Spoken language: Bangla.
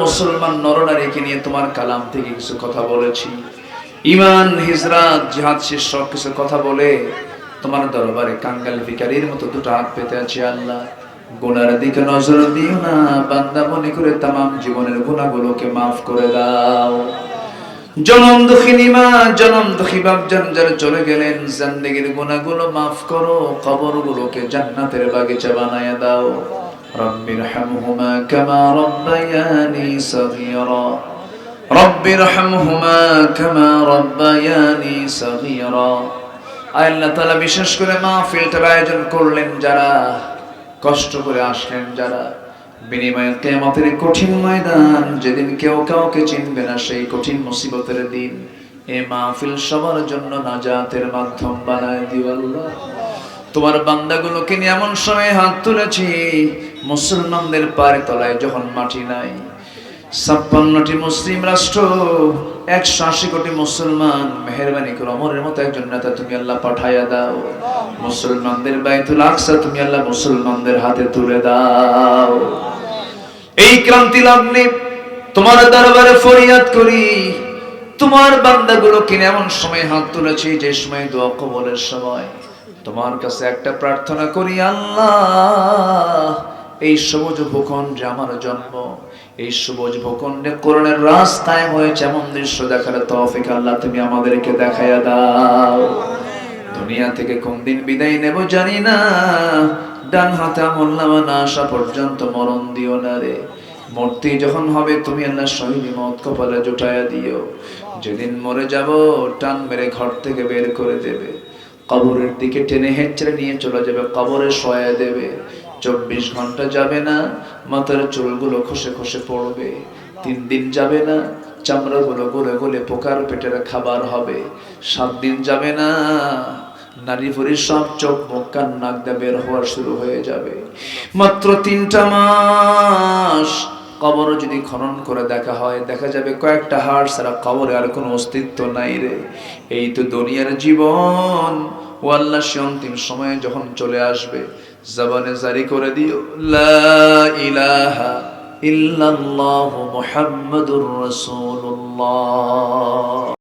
মুসলমান নরনারীকে নিয়ে তোমার কালাম থেকে কিছু কথা বলেছি। ইমান হিজরাত, জিহাদ শেষ, সব কিছু কথা বলে তোমার দরবারে কাঙ্গাল ভিকারির মতো দুটো হাত পেতে আছি আল্লাহ। গুনার দিকে নজর দিও না, বান্দা মনে করে তামাম জীবনের গুণাগুলোকে মাফ করে দাও। জনম দুঃখিনী মা, জনম দুঃখী বাপ যার চলে গেলেন জিন্দেগির গুনাহগুলো মাফ করো, কবরগুলোকে জান্নাতের বাগিচা বানায়া দাও। রব্বির হামহুমা কামা রব্বায়ানি সগীরা। রব্বির হামহুমা কামা রব্বায়ানি সগীরা। আল্লাহ তাআলা, বিশেষ করে মাহফিলটার আয়োজন করলেন যারা, কষ্ট করে আসলেন যারা। বিনিময়ে কেয়ামতের কঠিন ময়দান, যেদিন কেউ কাউকে চিনবে না, সেই কঠিন মুসিবতের দিন। এ মাহফিল সবার জন্য নাজাতের মাধ্যম বানায় দিও আল্লাহ। তোমার বান্দাগুলোকে নিয়ে এমন সময় হাত তুলেছি, মুসলমানদের পারে তলায় যখন মাটি নাই। ছাপ্পান্নটি মুসলিম রাষ্ট্র, একশো আশি কোটি মুসলমান। মেহরবানি করে, অমরের মতো একজন নেতা তুমি আল্লাহ পাঠাইয়া দাও। মুসলমানদের বাইতুল আকসা তুমি আল্লাহ মুসলমানদের হাতে তুলে দাও। এই ক্রান্তি লগ্নে তোমার দরবারে ফরিয়াদ করি। তোমার বান্দাগুলো কিনে এমন সময় হাত তুলেছি, যে সময় দোয়া কবলের সময়। তোমার কাছে একটা প্রার্থনা করি, আল্লাহ। এই সবুজ ভূখণ্ডে আমার জন্ম, এই সবুজ ভূখণ্ডে করণের রাস্তায় হয়েছে এমন দৃশ্য দেখার তৌফিক আল্লাহ তুমি আমাদেরকে দেখাইয়া দাও। দুনিয়া থেকে কোন দিন বিদায় নেব জানি না, ডান হাতে আমল নামা না আসা পর্যন্ত মরণ দিও না রে। মূর্তি যখন হবে তুমি আল্লাহ শহীদ মত কপালে জুটাইয়া দিও। যেদিন মরে যাব, টান মেরে ঘর থেকে বের করে দেবে। কবরের দিকে টেনে হেঁচড়ে নিয়ে চলে যাবে। কবরে শোয়া দেবে। চব্বিশ ঘণ্টা যাবে না। মাথার চুলগুলো খসে খসে পড়বে। তিন দিন যাবে না। চামড়াগুলো গলে গলে পোকার পেটের খাবার হবে। সাত দিন যাবে না। নারী ভরি সব চোখ মুখ কান নাক বের হওয়া শুরু হয়ে যাবে। মাত্র তিনটা মাস কবর যদি খনন করে দেখা হয়, দেখা যাবে কয়েকটা হাড় সারা কবরে আর কোনো অস্তিত্ব নাই রে। এই তো দুনিয়ার জীবন। ও আল্লাহ সে অন্তিম সময়ে যখন চলে আসবে, জবানে জারি করে দিও, লা ইলাহা ইল্লাল্লাহু মুহাম্মাদুর রাসূলুল্লাহ।